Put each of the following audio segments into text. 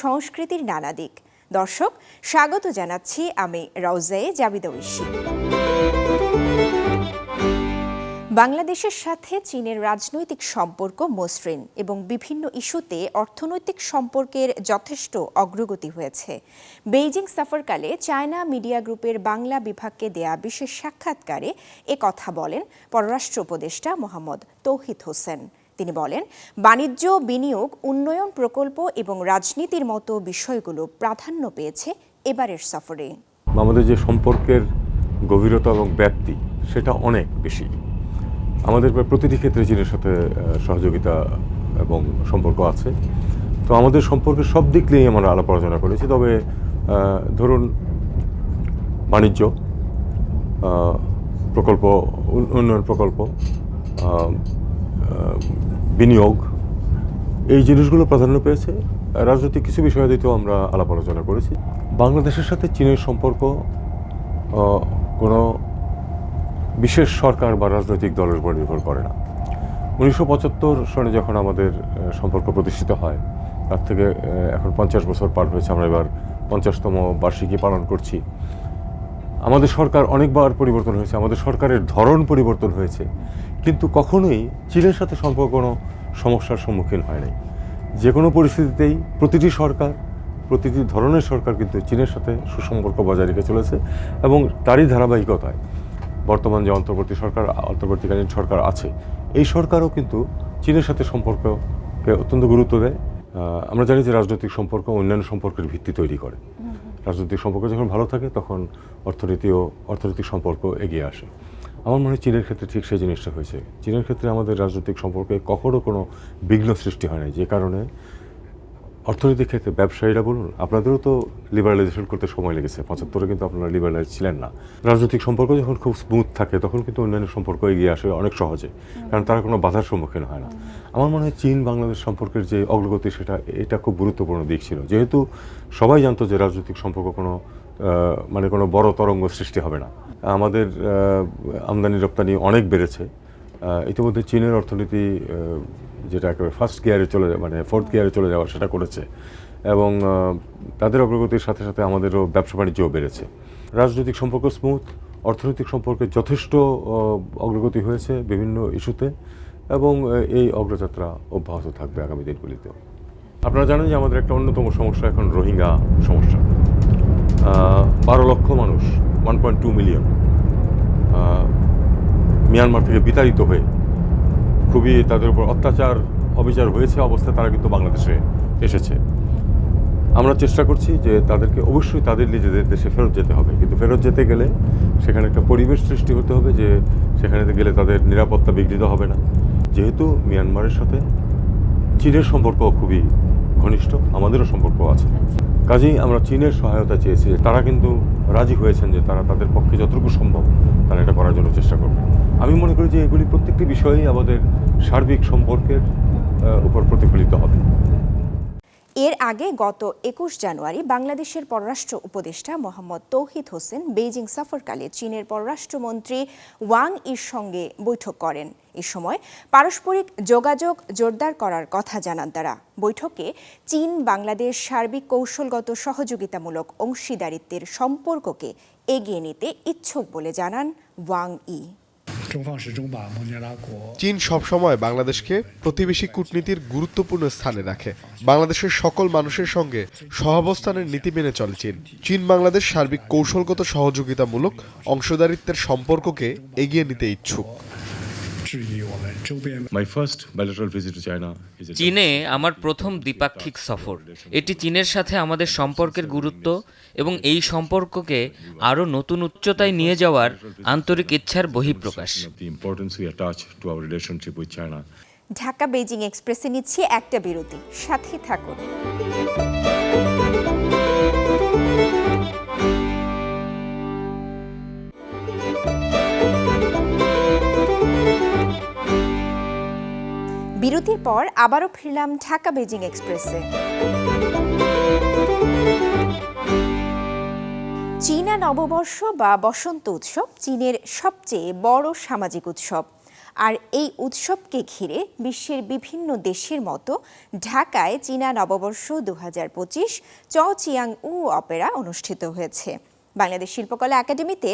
সংস্কৃতির নানা দিক। দর্শক, স্বাগত জানাচ্ছি আমি রওজায়ে জাবিদা ঐশী। বাংলাদেশের সাথে চীনের রাজনৈতিক সম্পর্ক মসৃণ এবং বিভিন্ন ইস্যুতে অর্থনৈতিক সম্পর্কের যথেষ্ট অগ্রগতি হয়েছে। বেইজিং সফরকালে চায়না মিডিয়া গ্রুপের বাংলা বিভাগকে দেয়া বিশেষ সাক্ষাৎকারে কথা বলেন পররাষ্ট্র উপদেষ্টা মোহাম্মদ তৌহিদ হোসেন। তিনি বলেন, বাণিজ্য, বিনিয়োগ, উন্নয়ন প্রকল্প এবং রাজনীতির মতো বিষয়গুলো প্রাধান্য পেয়েছে এবারের সফরে। আমাদের যে সম্পর্কের গভীরতা এবং ব্যাপ্তি, সেটা অনেক বেশি। আমাদের প্রতিটি ক্ষেত্রে চীনের সাথে সহযোগিতা এবং সম্পর্ক আছে। তো আমাদের সম্পর্কের সব দিক নিয়েই আমরা আলাপ আলোচনা করেছি। তবে ধরুন, বাণিজ্য প্রকল্প উন্নয়ন প্রকল্প বিনিয়োগ। এই জিনিসগুলো প্রাধান্য পেয়েছে। রাজনৈতিক কিছু বিষয়াদিতেও আমরা আলাপ আলোচনা করেছি। বাংলাদেশের সাথে চীনের সম্পর্ক কোনো বিশেষ সরকার বা রাজনৈতিক দলের উপর নির্ভর করে না। উনিশশো পঁচাত্তর সনে যখন আমাদের সম্পর্ক প্রতিষ্ঠিত হয়, তার থেকে এখন পঞ্চাশ বছর পার হয়েছে, আমরা এবার পঞ্চাশতম বার্ষিকী পালন করছি। আমাদের সরকার অনেকবার পরিবর্তন হয়েছে, আমাদের সরকারের ধরন পরিবর্তন হয়েছে। কিন্তু কখনোই চীনের সাথে সম্পর্ক কোনো সমস্যার সম্মুখীন হয় নাই। যে কোনো পরিস্থিতিতেই প্রতিটি সরকার, প্রতিটি ধরনের সরকার কিন্তু চীনের সাথে সুসম্পর্ক বজায় রেখে চলেছে এবং তারই ধারাবাহিকতায় বর্তমান যে অন্তর্বর্তী সরকার, অন্তর্বর্তীকালীন সরকার আছে, এই সরকারও কিন্তু চীনের সাথে সম্পর্ককে অত্যন্ত গুরুত্ব দেয়। আমরা জানি যে রাজনৈতিক সম্পর্ক অন্যান্য সম্পর্কের ভিত্তি তৈরি করে। রাজনৈতিক সম্পর্ক যখন ভালো থাকে, তখন অর্থনীতি ও অর্থনৈতিক সম্পর্ক এগিয়ে আসে। আমার মনে হয় চীনের ক্ষেত্রে ঠিক সেই জিনিসটা হয়েছে। চীনের ক্ষেত্রে আমাদের রাজনৈতিক সম্পর্কে কখনো কোনো বিঘ্ন সৃষ্টি হয় না যে কারণে অর্থনৈতিক ক্ষেত্রে ব্যবসায়ীরা বলুন, আপনাদেরও তো লিবারালাইজেশন করতে সময় লেগেছে, পঁচাত্তরে কিন্তু আপনারা লিবারালাইজ ছিলেন না। রাজনৈতিক সম্পর্ক যখন খুব স্মুথ থাকে, তখন কিন্তু অন্যান্য সম্পর্ক এগিয়ে আসে অনেক সহজে, কারণ তারা কোনো বাধার সম্মুখীন হয় না। আমার মনে হয় চীন, বাংলাদেশ সম্পর্কের যে অগ্রগতি, সেটা, এটা খুব গুরুত্বপূর্ণ দিক ছিল। যেহেতু সবাই জানতো যে রাজনৈতিক সম্পর্ক কোনো মানে কোনো বড় তরঙ্গ সৃষ্টি হবে না। আমাদের আমদানি রপ্তানি অনেক বেড়েছে। ইতিমধ্যে চীনের অর্থনীতি যেটা একেবারে ফার্স্ট গিয়ারে চলে মানে ফোর্থ গিয়ারে চলে যাওয়া সেটা করেছে। এবং তাদের অগ্রগতির সাথে সাথে আমাদেরও ব্যবসা বাণিজ্যও বেড়েছে। রাজনৈতিক সম্পর্ক স্মুথ অর্থনৈতিক সম্পর্কে যথেষ্ট অগ্রগতি হয়েছে বিভিন্ন ইস্যুতে। এবং এই অগ্রযাত্রা অব্যাহত থাকবে আগামী দিনগুলিতেও। আপনারা জানেন যে আমাদের একটা অন্যতম সমস্যা এখন রোহিঙ্গা সমস্যা। বারো লক্ষ মানুষ one point two million Myanmar থেকে বিতাড়িত হয়ে খুবই তাদের উপর অত্যাচার, অবিচার হয়েছে অবস্থায় তারা কিন্তু বাংলাদেশে এসেছে। আমরা চেষ্টা করছি যে তাদেরকে অবশ্যই তাদের নিজেদের দেশে ফেরত যেতে হবে। কিন্তু ফেরত যেতে গেলে সেখানে একটা পরিবেশ সৃষ্টি হতে হবে যে সেখানে গেলে তাদের নিরাপত্তা বিঘ্নিত হবে না। যেহেতু মিয়ানমারের সাথে চীনের সম্পর্ক খুবই ঘনিষ্ঠ, আমাদেরও সম্পর্ক আছে। কাজেই আমরা চীনের সহায়তা চেয়েছি তারা কিন্তু রাজি হয়েছেন যে তারা তাদের পক্ষে যতটুকু সম্ভব তারা এটা করার জন্য চেষ্টা করবে। আমি মনে করি যে এগুলি প্রত্যেকটি বিষয়েই আমাদের সার্বিক সম্পর্কের উপর প্রতিফলিত হবে। এর আগে গত একুশ জানুয়ারি বাংলাদেশের পররাষ্ট্র উপদেষ্টা মোহাম্মদ তৌহিদ হোসেন বেইজিং সফরকালে চীনের পররাষ্ট্রমন্ত্রী ওয়াং ইর সঙ্গে বৈঠক করেন। এ সময় পারস্পরিক যোগাযোগ জোরদার করার কথা জানান তারা। বৈঠকে চীন, বাংলাদেশ সার্বিক কৌশলগত সহযোগিতামূলক অংশীদারিত্বের সম্পর্ককে এগিয়ে নিতে ইচ্ছুক বলে জানান ওয়াং ই। চীন সবসময় বাংলাদেশকে প্রতিবেশী কূটনীতির গুরুত্বপূর্ণ স্থানে রাখে। বাংলাদেশের সকল মানুষের সঙ্গে সহাবস্থানের নীতি মেনে চলে চীন। চীন বাংলাদেশ সার্বিক কৌশলগত সহযোগিতামূলক অংশদারিত্বের সম্পর্ককে এগিয়ে নিতে ইচ্ছুক। চীনে আমার প্রথম দ্বিপাক্ষিক সফর। এটি চীনের সাথে আমাদের সম্পর্কের গুরুত্ব এবং এই সম্পর্ককে আরও নতুন উচ্চতায় নিয়ে যাওয়ার আন্তরিক ইচ্ছার বহিঃপ্রকাশ. ঢাকা বেজিং এক্সপ্রেসে নিচ্ছে একটা বিরতি। সাথে থাকুন। বিরতির পর আবারও ফিরলাম ঢাকা বেজিং এক্সপ্রেসে। চীনা নববর্ষ বা বসন্ত উৎসব চীনের সবচেয়ে বড় সামাজিক উৎসব। আর এই উৎসবকে ঘিরে বিশ্বের বিভিন্ন দেশের মতো ঢাকায় চীনা নববর্ষ দু হাজার পঁচিশ চ চিয়াং উ অপেরা অনুষ্ঠিত হয়েছে। বাংলাদেশ শিল্পকলা একাডেমিতে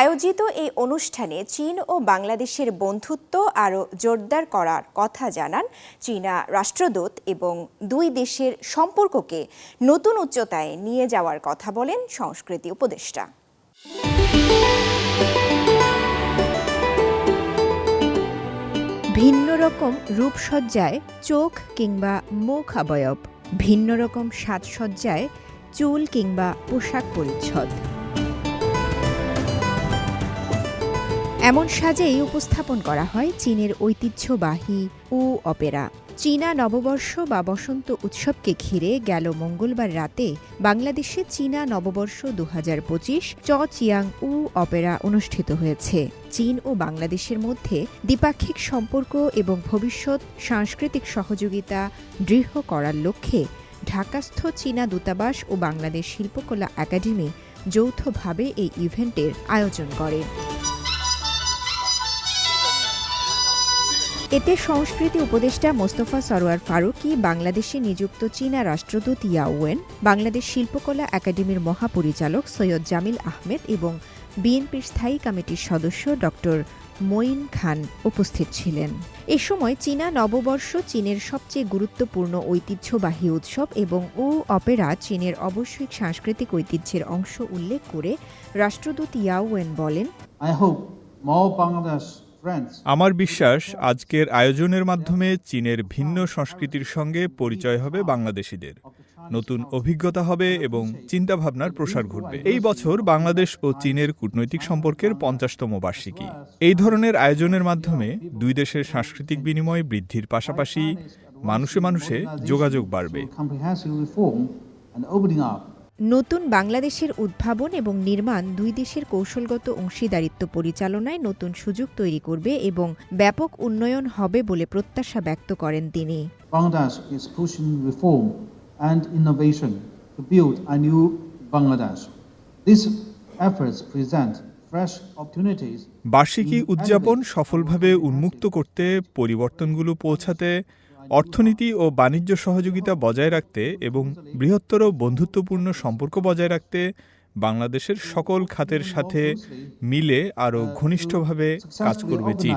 আয়োজিত এই অনুষ্ঠানে চীন ও বাংলাদেশের বন্ধুত্ব আরও জোরদার করার কথা জানান চীনা রাষ্ট্রদূত এবং দুই দেশের সম্পর্ককে নতুন উচ্চতায় নিয়ে যাওয়ার কথা বলেন সংস্কৃতি উপদেষ্টা। ভিন্ন রকম রূপসজ্জায় চোখ কিংবা মুখ অবয়ব, ভিন্ন রকম সাজসজ্জায় চুল কিংবা পোশাক পরিচ্ছদ। এমন সাজেই উপস্থাপন করা হয় চীনের ঐতিহ্যবাহী উ অপেরা। চীনা নববর্ষ বা বসন্ত উৎসবকে ঘিরে গেল মঙ্গলবার রাতে বাংলাদেশে চীনা নববর্ষ দু হাজার পঁচিশ চ চিয়াং উ অপেরা অনুষ্ঠিত হয়েছে। চীন ও বাংলাদেশের মধ্যে দ্বিপাক্ষিক সম্পর্ক এবং ভবিষ্যৎ সাংস্কৃতিক সহযোগিতা দৃঢ় করার লক্ষ্যে ঢাকাস্থ চীনা দূতাবাস ও বাংলাদেশ শিল্পকলা একাডেমি যৌথভাবে এই ইভেন্টের আয়োজন করে। এতে সংস্কৃতি উপদেষ্টা মোস্তফা সরোয়ার ফারুকী, বাংলাদেশে নিযুক্ত চীনা রাষ্ট্রদূত ইয়াওয়েন বাংলাদেশ শিল্পকলা একাডেমির মহাপরিচালক সৈয়দ জামিল আহমেদ এবং বিএনপির স্থায়ী কমিটির সদস্য ডক্টর মঈন খান উপস্থিত ছিলেন। এ সময় চীনা নববর্ষ চীনের সবচেয়ে গুরুত্বপূর্ণ ঐতিহ্যবাহী উৎসব এবং ও অপেরা চীনের অবশ্যই সাংস্কৃতিক ঐতিহ্যের অংশ উল্লেখ করে রাষ্ট্রদূত ইয়াওয়েন বলেন hope more Bangladesh friends আমার বিশ্বাস আজকের আয়োজনের মাধ্যমে চীনের ভিন্ন সংস্কৃতির সঙ্গে পরিচয় হবে বাংলাদেশিদের। নতুন অভিজ্ঞতা হবে এবং চিন্তাভাবনার প্রসার ঘটবে। এই বছর বাংলাদেশ ও চীনের কূটনৈতিক সম্পর্কের পঞ্চাশতম বার্ষিকী। এই ধরনের আয়োজনের মাধ্যমে দুই দেশের সাংস্কৃতিক বিনিময় বৃদ্ধির পাশাপাশি মানুষে মানুষে যোগাযোগ বাড়বে। নতুন বাংলাদেশের উদ্ভাবন এবং নির্মাণ দুই দেশের কৌশলগত অংশীদারিত্ব পরিচালনায় নতুন সুযোগ তৈরি করবে এবং ব্যাপক উন্নয়ন হবে বলে প্রত্যাশা ব্যক্ত করেন তিনি। বার্ষিকী উদযাপন সফলভাবে উন্মুক্ত করতে পরিবর্তনগুলো পৌঁছাতে অর্থনীতি ও বাণিজ্য সহযোগিতা বজায় রাখতে এবং বৃহত্তর বন্ধুত্বপূর্ণ সম্পর্ক বজায় রাখতে বাংলাদেশের সকল খাতের সাথে মিলে আরও ঘনিষ্ঠভাবে কাজ করবে চীন।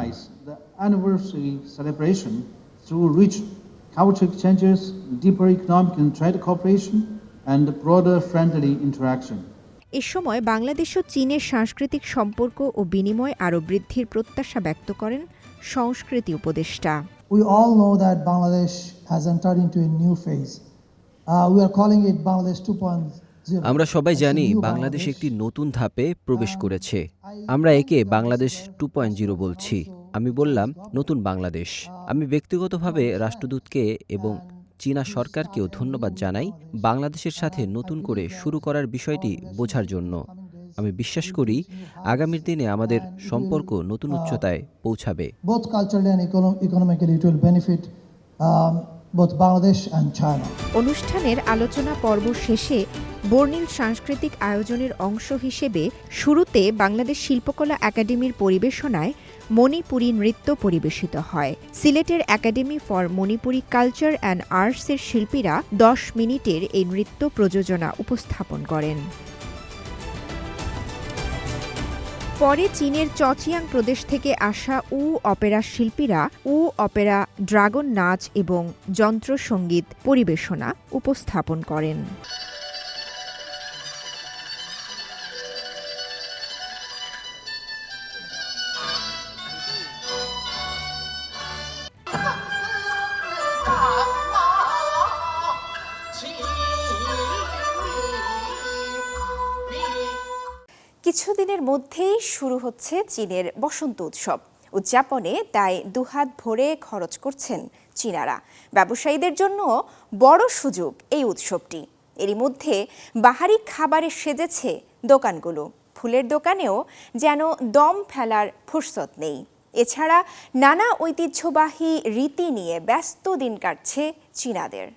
এ সময় বাংলাদেশ ও চীনের সাংস্কৃতিক সম্পর্ক ও বিনিময় আরও বৃদ্ধির প্রত্যাশা ব্যক্ত করেন সংস্কৃতি উপদেষ্টা। We all know that Bangladesh has entered into a new phase. Uh, we are calling it Bangladesh 2.0. আমরা সবাই জানি বাংলাদেশ একটি নতুন ধাপে প্রবেশ করেছে। আমরা একে বাংলাদেশ টু পয়েন্ট জিরো বলছি। আমি বললাম নতুন বাংলাদেশ। আমি ব্যক্তিগতভাবে রাষ্ট্রদূতকে এবং চীনা সরকারকেও ধন্যবাদ জানাই বাংলাদেশের সাথে নতুন করে শুরু করার বিষয়টি বোঝার জন্য। আমি বিশ্বাস করি আগামীর দিনে আমাদের সম্পর্ক নতুন উচ্চতায় পৌঁছাবে। Benefit um, both Bangladesh অনুষ্ঠানের আলোচনা পর্ব শেষে বর্ণিল সাংস্কৃতিক আয়োজনের অংশ হিসেবে শুরুতে বাংলাদেশ শিল্পকলা একাডেমির পরিবেশনায় মণিপুরী নৃত্য পরিবেশিত হয়। সিলেটের academy for Manipuri culture and আর্টসের শিল্পীরা দশ মিনিটের এই নৃত্য প্রযোজনা উপস্থাপন করেন। পরে চীনের চচিয়াং প্রদেশ থেকে আসা উ অপেরা শিল্পীরা উ অপেরা ড্রাগন নাচ এবং যন্ত্রসঙ্গীত পরিবেশনা উপস্থাপন করেন। কিছুদিনের মধ্যেই শুরু হচ্ছে চীনের বসন্ত উৎসব। উদযাপনে তাই দুহাত ভরে খরচ করছেন চীনারা। ব্যবসায়ীদের জন্য বড় সুযোগ এই উৎসবটি। এরই মধ্যে বাহারি খাবারে সেজেছে দোকানগুলো। ফুলের দোকানেও যেন দম ফেলার ফুরসত নেই। এছাড়া নানা ঐতিহ্যবাহী রীতি নিয়ে ব্যস্ত দিন কাটছে চীনাদের।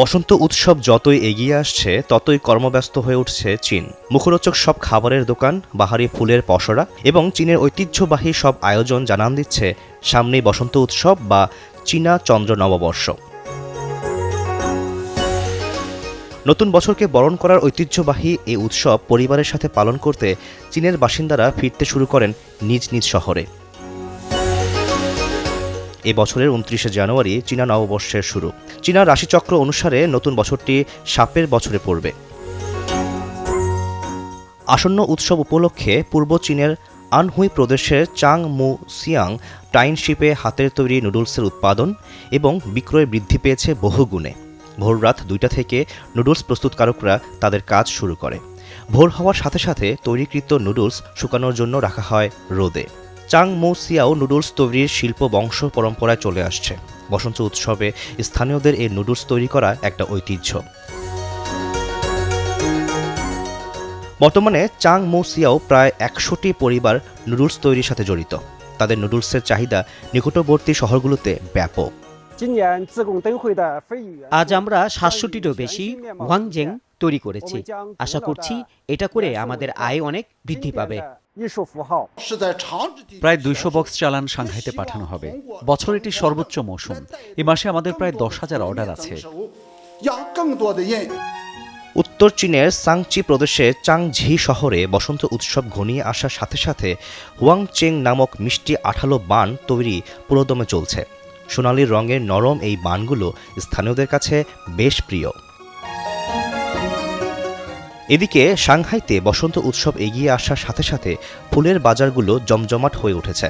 বসন্ত উৎসব যতই এগিয়ে আসছে, ততই কর্মব্যস্ত হয়ে উঠছে চীন। মুখরোচক সব খাবারের দোকান, বাহারি ফুলের পসরা এবং চীনের ঐতিহ্যবাহী সব আয়োজন জানান দিচ্ছে সামনেই বসন্ত উৎসব বা চীনা চন্দ্র নববর্ষ। নতুন বছরকে বরণ করার ঐতিহ্যবাহী এই উৎসব পরিবারের সাথে পালন করতে চীনের বাসিন্দারা ফিরতে শুরু করেন নিজ নিজ শহরে। এ বছরের উনত্রিশে জানুয়ারি চীনা নববর্ষের শুরু। চীনা রাশিচক্র অনুসারে নতুন বছরটি সাপের বছরে পড়বে। আসন্ন উৎসব উপলক্ষে পূর্ব চীনের আনহুই প্রদেশের চাং মু সিয়াং টাইনশিপে হাতের তৈরি নুডলসের উৎপাদন এবং বিক্রয় বৃদ্ধি পেয়েছে বহুগুণে। ভোররাত দুইটা থেকে নুডলস প্রস্তুতকারকরা তাদের কাজ শুরু করে। ভোর হওয়ার সাথে সাথে তৈরিকৃত নুডলস শুকানোর জন্য রাখা হয় রোদে। চাং মো সিয়াও নুডলস তৈরির শিল্প বংশ পরম্পরায় চলে আসছে। বসন্ত উৎসবে স্থানীয়দের এই নুডলস তৈরি করা একটা ঐতিহ্য। বর্তমানে চাং মো সিয়াও প্রায় একশোটি পরিবার নুডলস তৈরির সাথে জড়িত। তাদের নুডলসের চাহিদা নিকটবর্তী শহরগুলোতে ব্যাপক। আজ আমরা সাতশোটিরও বেশি ওয়াংজেং তৈরি করেছি। আশা করছি এটা করে আমাদের আয় অনেক বৃদ্ধি পাবে। প্রায় দুইশো বক্স চালান সাংহাইতে পাঠানো হবে। বছর এটি সর্বোচ্চ মৌসুম। এ মাসে আমাদের প্রায় দশ হাজার অর্ডার আছে। উত্তর চীনের সাংচি প্রদেশে চাংঝি শহরে বসন্ত উৎসব ঘনিয়ে আসার সাথে সাথে হুয়াংচেং নামক মিষ্টি আঠালো বান তৈরি পুরোদমে চলছে। সোনালি রঙের নরম এই বানগুলো স্থানীয়দের কাছে বেশ প্রিয়। এদিকে সাংহাইতে বসন্ত উৎসব এগিয়ে আসার সাথে সাথে ফুলের বাজারগুলো জমজমাট হয়ে উঠেছে।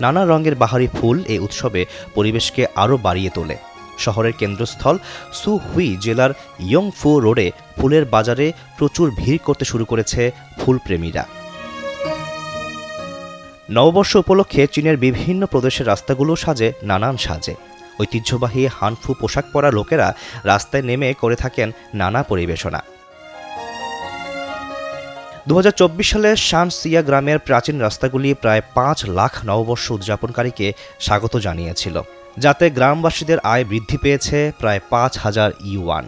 নানা রঙের বাহারি ফুল এই উৎসবে পরিবেশকে আরও বাড়িয়ে তোলে। শহরের কেন্দ্রস্থল সুহুই জেলার ইয়ংফু রোডে ফুলের বাজারে প্রচুর ভিড় করতে শুরু করেছে ফুলপ্রেমীরা। নববর্ষ উপলক্ষে চীনের বিভিন্ন প্রদেশের রাস্তাগুলো সাজে নানান সাজে। ঐতিহ্যবাহী হানফু পোশাক পরা লোকেরা রাস্তায় নেমে করে থাকেন নানা পরিবেশনা। দু হাজার চব্বিশ সালে শানসিয়া গ্রামের প্রাচীন রাস্তাগুলি প্রায় পাঁচ লাখ নববর্ষ উদযাপনকারীকে স্বাগত জানিয়েছিল, যাতে গ্রামবাসীদের আয় বৃদ্ধি পেয়েছে প্রায় পাঁচ হাজার ইউয়ান।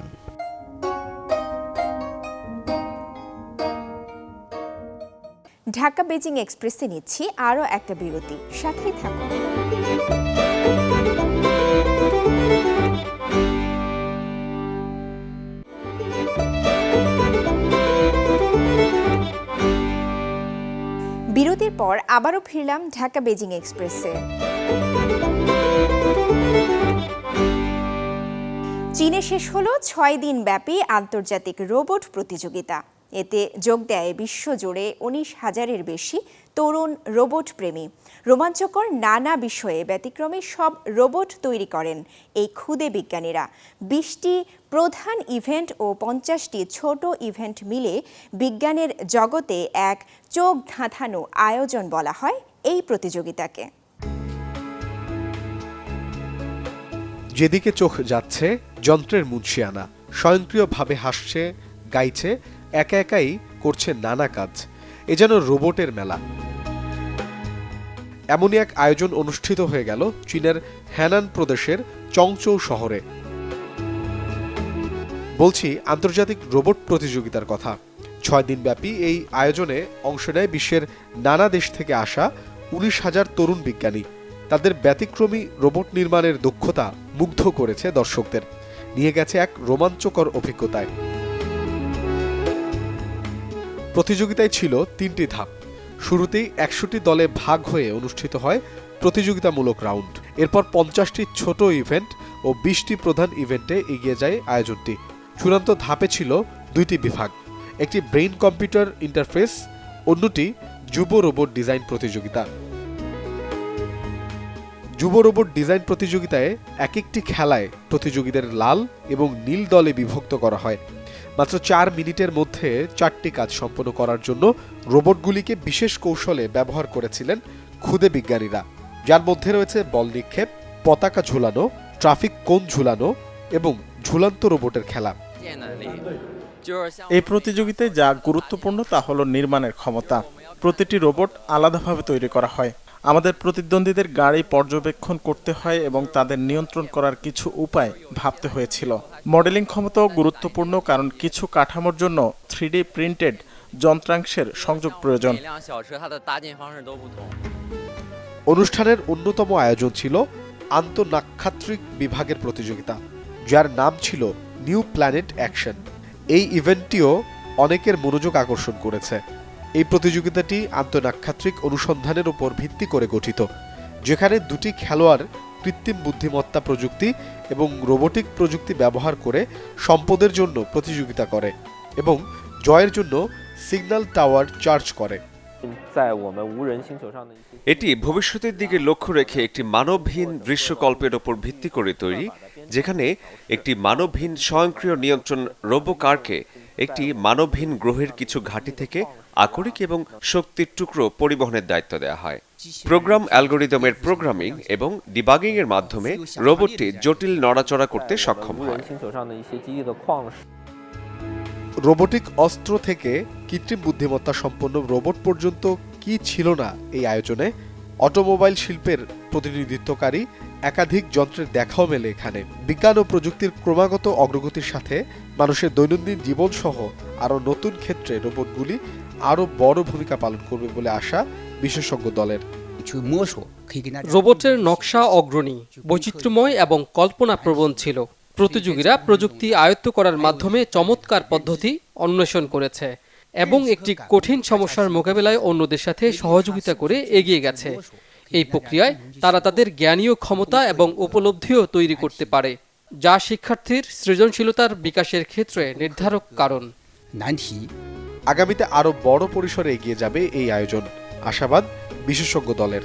ঢাকা বেজিং এক্সপ্রেসে নিচ্ছি আরও একটা বিরতি, সাথেই থাকুন। বিরতির পর আবারও ফিরলাম ঢাকা বেজিং এক্সপ্রেসে। চীনে শেষ হলো ছয় দিন ব্যাপী আন্তর্জাতিক রোবট প্রতিযোগিতা। এতে যোগ দেয় বিশ্বজুড়ে উনিশ হাজারের বেশি তরুণ রোবট প্রেমী। রোমাঞ্চকর নানা বিষয়ে ব্যতিক্রমী সব রোবট তৈরি করেন এই ক্ষুদে বিজ্ঞানীরা। বিশটি প্রধান ইভেন্ট ও পঞ্চাশটি ছোট ইভেন্ট মিলে বিজ্ঞানের জগতে এক চোখ ধাঁধানো আয়োজন বলা হয় এই প্রতিযোগিতাকে। যেদিকে চোখ যাচ্ছে, যন্ত্রের মুন্সিয়ানা স্বয়ংক্রিয়ভাবে হাসছে, গাইছে, একা একাই করছে নানা কাজ। এ যেন রোবটের মেলা। এমনই এক আয়োজন অনুষ্ঠিত হয়ে গেল চীনের হ্যানান প্রদেশের চংচৌ শহরে। বলছি, আন্তর্জাতিক রোবট প্রতিযোগিতার কথা। ছয় দিনব্যাপী এই আয়োজনে অংশ নেয় বিশ্বের নানা দেশ থেকে আসা উনিশ হাজার তরুণ বিজ্ঞানী। তাদের ব্যতিক্রমী রোবট নির্মাণের দক্ষতা মুগ্ধ করেছে দর্শকদের। নিয়ে গেছে এক রোমাঞ্চকর অভিজ্ঞতায়। প্রতিযোগিতায় ছিল তিনটি ধাপ। শুরুতেই একশোটি দলে ভাগ হয়ে অনুষ্ঠিত হয় প্রতিযোগিতামূলক রাউন্ড। এরপর পঞ্চাশটি ছোট ইভেন্ট ও বিশটি প্রধান ইভেন্টে এগিয়ে যায় আয়োজনটি। চূড়ান্ত ধাপে ছিল দুইটি বিভাগ, একটি ব্রেইন কম্পিউটার ইন্টারফেস, অন্যটি যুব রোবট ডিজাইন প্রতিযোগিতা। যুব রোবট ডিজাইন প্রতিযোগিতায় এক একটি খেলায় প্রতিযোগীদের লাল এবং নীল দলে বিভক্ত করা হয়। মাত্র চার মিনিটের মধ্যে চারটি কাজ সম্পন্ন করার জন্য রোবটগুলিকে বিশেষ কৌশলে ব্যবহার করেছিলেন ক্ষুদে বিজ্ঞানীরা। যার মধ্যে রয়েছে বল নিক্ষেপ, পতাকা ঝুলানো, ট্রাফিক কোন ঝুলানো এবং ঝুলান্ত রোবটের খেলা। এই প্রতিযোগিতায় যা গুরুত্বপূর্ণ তা হলো নির্মাণের ক্ষমতা। প্রতিটি রোবট আলাদাভাবে তৈরি করা হয়। আমাদের প্রতিদ্বন্দ্বীদের গাড়ি পর্যবেক্ষণ করতে হয় এবং তাদের নিয়ন্ত্রণ করার কিছু উপায় ভাবতে হয়েছিল। মডেলিং ক্ষমতাও গুরুত্বপূর্ণ কারণ কিছু কাঠামোর জন্য থ্রিডি প্রিন্টেড যন্ত্রাংশের সংযোগ প্রয়োজন। অনুষ্ঠানের অন্যতম আয়োজন ছিল আন্তঃনাক্ষাত্রিক বিভাগের প্রতিযোগিতা, যার নাম ছিল নিউ প্ল্যানেট অ্যাকশন। এই ইভেন্টটিও অনেকের মনোযোগ আকর্ষণ করেছে। এই প্রতিযোগিতাটি আন্তঃনাক্ষাত্রিক অনুসন্ধানের উপর ভিত্তি করে গঠিত, যেখানে দুটি খেলোয়াড় কৃত্রিম বুদ্ধিমত্তা প্রযুক্তি এবং রোবোটিক প্রযুক্তি ব্যবহার করে সম্পদের জন্য প্রতিযোগিতা করে এবং জয়ের জন্য সিগন্যাল টাওয়ার চার্জ করে। এটি ভবিষ্যতের দিকে লক্ষ্য রেখে একটি মানবহীন দৃশ্যকল্পের ওপর ভিত্তি করে তৈরি, যেখানে একটি মানবহীন স্বয়ংক্রিয় নিয়ন্ত্রণ রোবোকারকে একটি মানবহীন গ্রহের কিছু ঘাঁটি থেকে আকরিক এবং শক্তির টুকরো পরিবহনের দায়িত্ব দেওয়া হয়। প্রোগ্রাম অ্যালগোরিদমের প্রোগ্রামিং এবং ডিবাগিং এর মাধ্যমে রোবটটি জটিল নড়াচড়া করতে সক্ষম হয়। রোবোটিক অস্ত্র থেকে কৃত্রিম বুদ্ধিমত্তা সম্পন্ন রোবট পর্যন্ত কি ছিল না এই আয়োজনে অটোমোবাইল শিল্পের প্রতিনিধিত্বকারী একাধিক যন্ত্রের দেখাও মেলে এখানে। বিজ্ঞান ও প্রযুক্তির ক্রমাগত অগ্রগতির সাথে মানুষের দৈনন্দিন জীবন সহ আরও নতুন ক্ষেত্রে রোবটগুলি আরও বড় ভূমিকা পালন করবে বলে আশা বিশেষজ্ঞ দলের। রোবটের নকশা অগ্রণী, বৈচিত্র্যময় এবং কল্পনাপ্রবণ ছিল। প্রতিযোগীরা প্রযুক্তি আয়ত্ত করার মাধ্যমে চমৎকার পদ্ধতি অন্বেষণ করেছে এবং একটি কঠিন সমস্যার মোকাবেলায় অন্যদের সাথে সহযোগিতা করে এগিয়ে গেছে। এই প্রক্রিয়ায় তারা তাদের জ্ঞানীয় ক্ষমতা এবং উপলব্ধিও তৈরি করতে পারে, যা শিক্ষার্থীর সৃজনশীলতার বিকাশের ক্ষেত্রে নির্ধারক কারণ। আগামীতে আরও বড় পরিসরে এগিয়ে যাবে এই আয়োজন। আশাবাদ বিশেষজ্ঞ দলের।